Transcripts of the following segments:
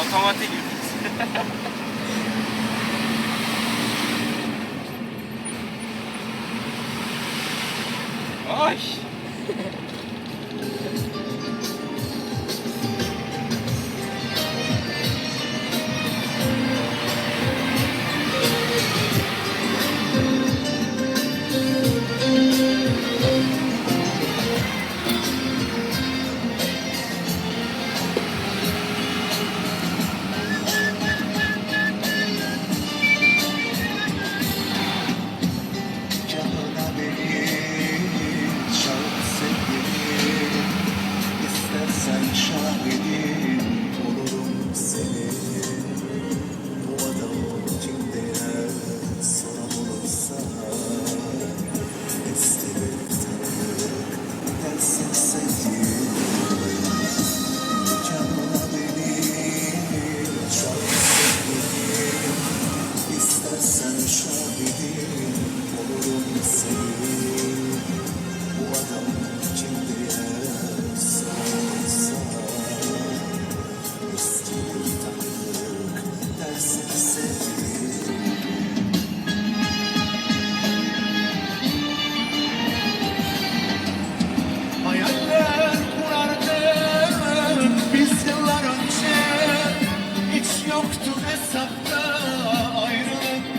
otomatik. Ay. İstersen şahidim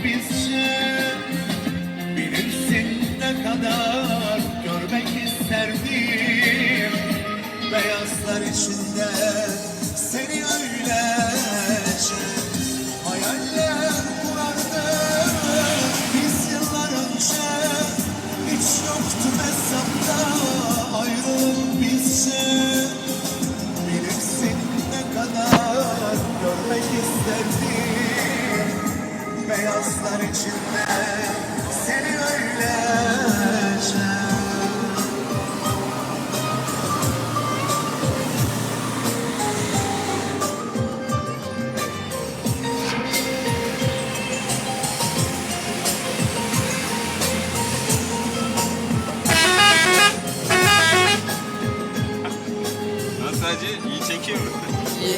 bizce Bilirsin ne kadar Hacı? İyi çekiyor mu? İyi.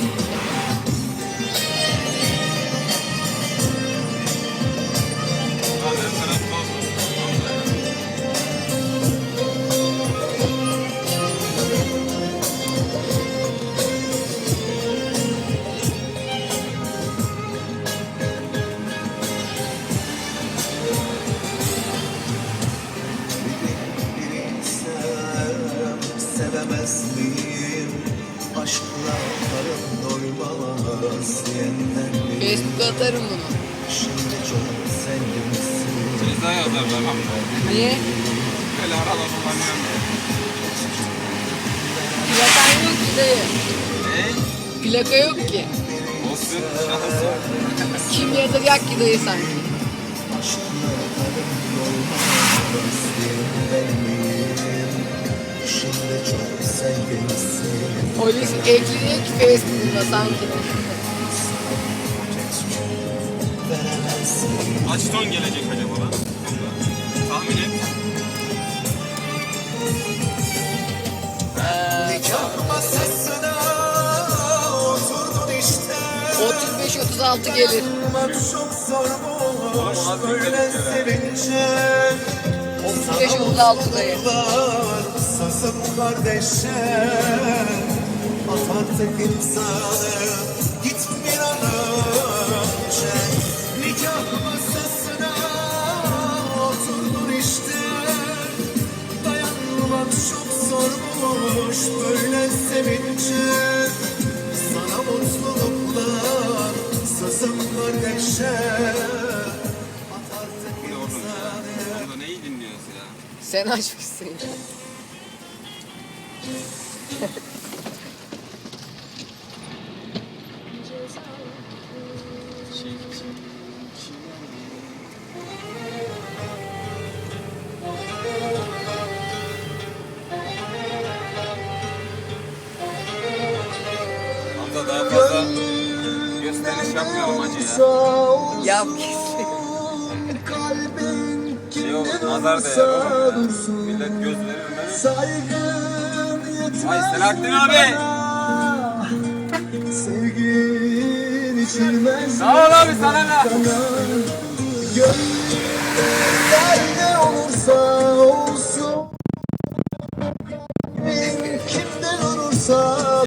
Facebook'a atarım bunu. Şimdi çok zenginsin Ceza yazarlar ama. Niye? Böyle araba kullanıyorum. Plakan yok ki dayı. Ne? Plaka yok ki. Olsun. Şahıs. Kim yazacak ki dayı sanki? Polis ekliyor ki Facebook'una sanki. Kaç ton gelecek acaba lan? Tahmin et. Nikah masasına oturdun işte 35-36 gelir. Böyle sevince 35-36 dayı. Var sözüm kardeşe At artık imzanı zormuş böyle sevince Sana mutluluklar sözüm kardeşe At artık gösteriş yapmayalım hacı ya. Yap kesin. Şey olur, nazar değer oğlum ya. Millet göz verir mi? Saygın yetmez Ay Selahattin abi. bana. Sevgi içilmez Sağ ol abi sana. Gönlüm